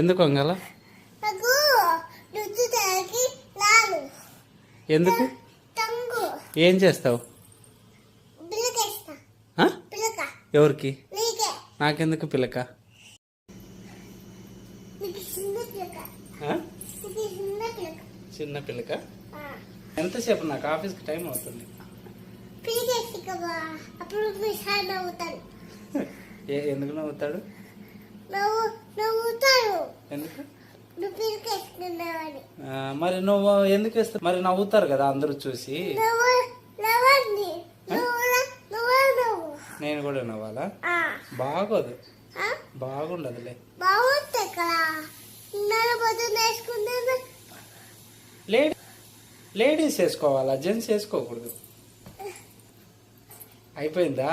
ఎందుకు నాను ఎందుకు? ఏం చేస్తావు? ఎవరికి? నీకే. నాకెందుకు పిలక? చిన్న పిలక. ఎంతసేపు నాకు ఆఫీస్కి టైం అవుతుంది? ఎందుకు నవ్వుతాడు? నవ్వు నవ్వుతాను ఎందుకు? మరి నువ్వు ఎందుకు వేస్తావు? మరి నవ్వుతారు కదా అందరూ చూసి. నేను కూడా నవ్వాలా. బాగోదు? బాగుండదులే. లేడీస్ వేసుకోవాలా? జెంట్స్ వేసుకోకూడదు. అయిపోయిందా.